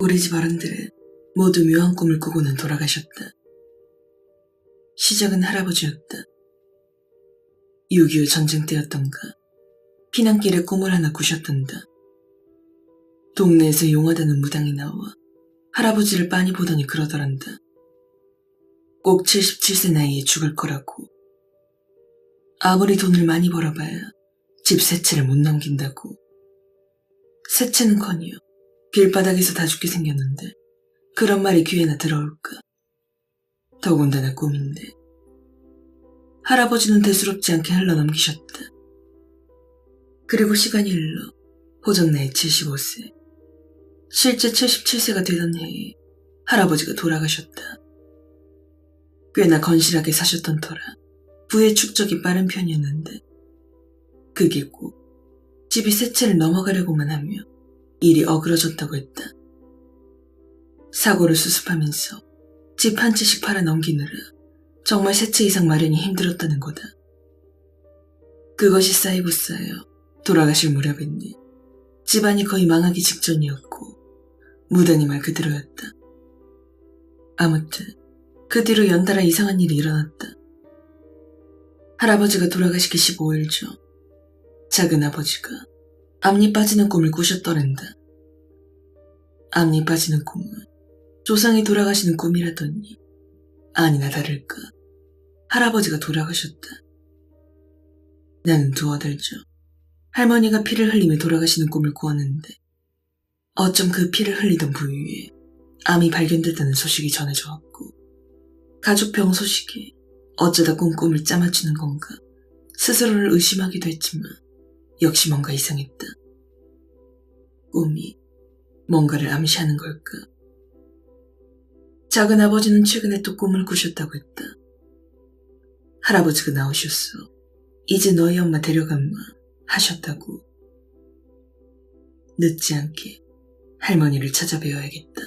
우리 집 어른들은 모두 묘한 꿈을 꾸고는 돌아가셨다. 시작은 할아버지였다. 6.25 전쟁 때였던가 피난길에 꿈을 하나 꾸셨던다. 동네에서 용하다는 무당이 나와 할아버지를 빤히 보더니 그러더란다. 꼭 77세 나이에 죽을 거라고. 아무리 돈을 많이 벌어봐야 집 세 채를 못 넘긴다고. 세 채는커녕 길바닥에서 다 죽게 생겼는데 그런 말이 귀에나 들어올까. 더군다나 꿈인데. 할아버지는 대수롭지 않게 흘러넘기셨다. 그리고 시간이 흘러 호적 나이 75세. 실제 77세가 되던 해에 할아버지가 돌아가셨다. 꽤나 건실하게 사셨던 터라 부의 축적이 빠른 편이었는데 그게 꼭 집이 세 채를 넘어가려고만 하며 일이 어그러졌다고 했다. 사고를 수습하면서 집 한 채씩 팔아 넘기느라 정말 세 채 이상 마련이 힘들었다는 거다. 그것이 쌓이고 쌓여 돌아가실 무렵에는 집안이 거의 망하기 직전이었고 무단히 말 그대로였다. 아무튼 그 뒤로 연달아 이상한 일이 일어났다. 할아버지가 돌아가시기 15일 전 작은 아버지가 앞니 빠지는 꿈을 꾸셨더란다. 앞니 빠지는 꿈은 조상이 돌아가시는 꿈이라더니 아니나 다를까 할아버지가 돌아가셨다. 나는 두 아들죠. 할머니가 피를 흘리며 돌아가시는 꿈을 꾸었는데 어쩜 그 피를 흘리던 부위에 암이 발견됐다는 소식이 전해져 왔고 가족병 소식에 어쩌다 꿈꿈을 짜맞추는 건가 스스로를 의심하기도 했지만 역시 뭔가 이상했다. 꿈이 뭔가를 암시하는 걸까? 작은 아버지는 최근에 또 꿈을 꾸셨다고 했다. 할아버지가 나오셨어. 이제 너희 엄마 데려간마 하셨다고. 늦지 않게 할머니를 찾아뵈어야겠다.